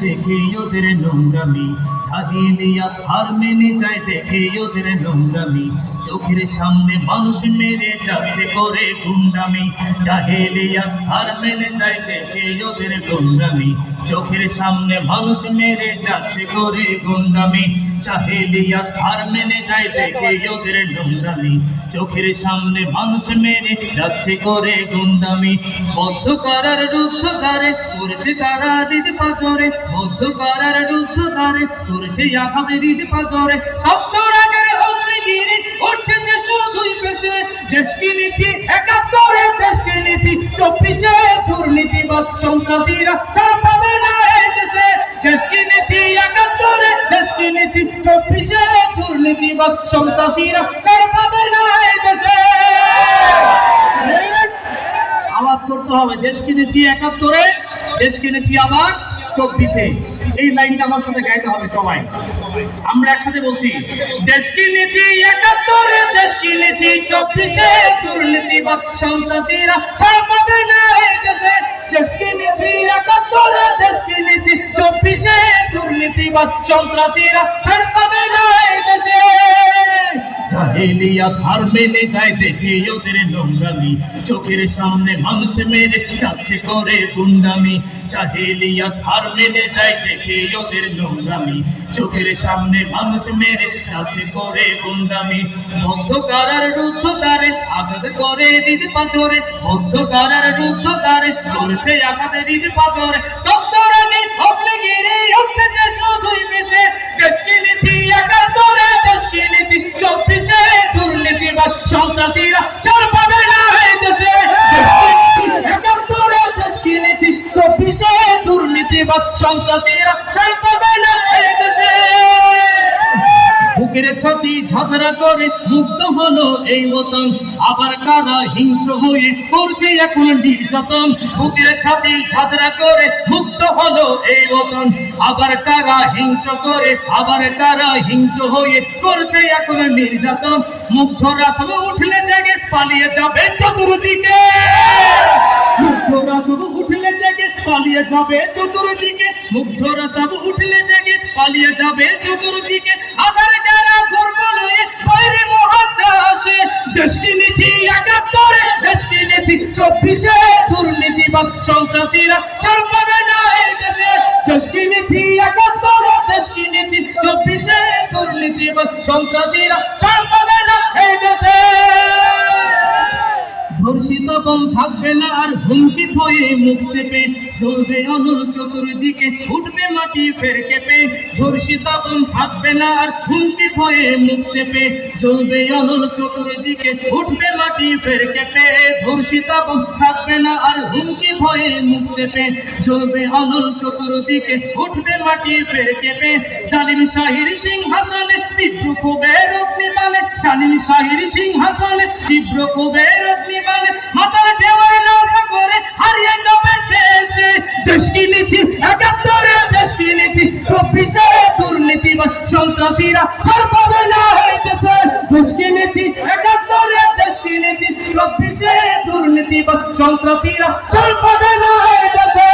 দেখে ওদের নোংরামি। জাহিলিয়া হার মেনে যায়, দেখে ওদের নোংরামি। চোখের সামনে মানুষ মেরে যাচ্ছে করে গুন্ডামি। জাহিলিয়া হার মেনে যায়, দেখে ওদের নোংরামি। চোখের সামনে মানুষ মেরে যাচ্ছে করে গুন্ডামি। চাহেলিয়া হার মেনে যায় দেখে ওদের নোংরামি। চোখের সামনে মানুষ মেরে যাচ্ছে করে গুন্ডামি। বদ্ধ করার রুদ্ধ ধারে করেছে তারা হৃদ পাজরে। বদ্ধ করার রুদ্ধ ধারে করেছে আঘাত হৃদ পাজরে। সত্তর আগের অগ্নিগিরি উঠছে যে শুধুই পেশে দেশ কিনেছি, একাত্তরে দেশ কিনেছি। চব্বিশে দুর্নীতিবাদ সন্ত্রাসীরা ছাড় আওয়াজ করতে হবে, দেশ কিনেছি একাত্তরে, দেশ কিনেছি আবার চব্বিশে। এই লাইনটা আমার সাথে গাইতে হবে সবাই। আমরা একসাথে বলছি, দেশ কিনেছি একাত্তরে, দেশ কিনেছি চব্বিশে। দুর্নীতিবাদ সন্ত্রাসীরা ছাড় পাবে না দেশে। দেশ কিনেছি একাত্তরে, দেশ কিনেছি চব্বিশে। দুর্নীতিবাদ সন্ত্রাসীরা ছাড় জাহেলিয়া হার মেনে যায় দেখে ওদের নোংরামি। চোখের সামনে মানুষ মেরে যাচ্ছে করে গুন্ডামি। জাহেলিয়া হার মেনে যায় দেখে ওদের নোংরামি। চোখের সামনে মানুষ মেরে যাচ্ছে করে গুন্ডামি। বদ্ধ কারার রুদ্ধ তারে আঘাত করে হৃদ পাচরে বদ্ধ কারার রুদ্ধ তারে করেছে আঘাত হৃদ পাচরে দপ্তর আগে অগ্নি গিরে উঠছে যে শুধুই পেশে সন্ত্রাসীরা চার পাবে না এই দেশে। চব্বিশে দুর্নীতিবাদ সন্ত্রাসীরা চার পাবে না বুকের ছাতি ঝাঁঝরা করে মুক্ত হলো এই মতন। আবার কারা হিংস্র হয়ে করছে এখন নির্যাতন? বুকের ছাতি ঝাঁঝরা করে মুক্ত হলো এই মতন। আবার কারা হিংস্র করে, আবার কারা হিংস্র হয়ে করছে এখন নির্যাতন? মুগ্ধরা সব উঠলে জেগে পালিয়ে যাবে চতুর্দিকে। মুগ্ধরা সব উঠলে জেগে পালিয়ে যাবে চতুর্দিকে। মুগ্ধরা সব উঠলে জেগে পালিয়ে যাবে চতুর্দিকে। আবার লয়ে বাইরে মহাত্রাসে দেশ কিনেছি একাত্তরে, দেশ কিনেছি চব্বিশে দুর্নীতিবাদ সন্ত্রাসীরা। ছাড় পাবে না এই চব্বিশে দুর্নীতিবাদ সন্ত্রাসীরা। ছাড় পাবে না এই দেশে। ধর্ষিত কম থাকবে না আর হুমকি ভয়ে মুখ চেপে চলবে অনল চতুর্দিকে উঠবে মাটি ফের কেঁপে ধর্ষিত কম থাকবে না আর হুমকি ভয়ে মুখ চেপে। চলবে অনল চতুর্দিকে উঠবে মাটি ফের কেঁপে ধর্ষিত কম থাকবে না আর হুমকি ভয়ে মুখ চেপে। চলবে অনল চতুর্দিকে উঠবে মাটি ফের কেঁপে। জালিম শাহির সিংহাসনে তীব্র ক্ষোভের অগ্নিবাণে, জালিম শাহির সিংহাসনে তীব্র ক্ষোভের পাবে না এই দেশে দেশ কিনেছি একাত্তরে দেশ কিনেছি, চব্বিশে দুর্নীতিবাদ সন্ত্রাসীরা ছাড় পাবে না এই দেশে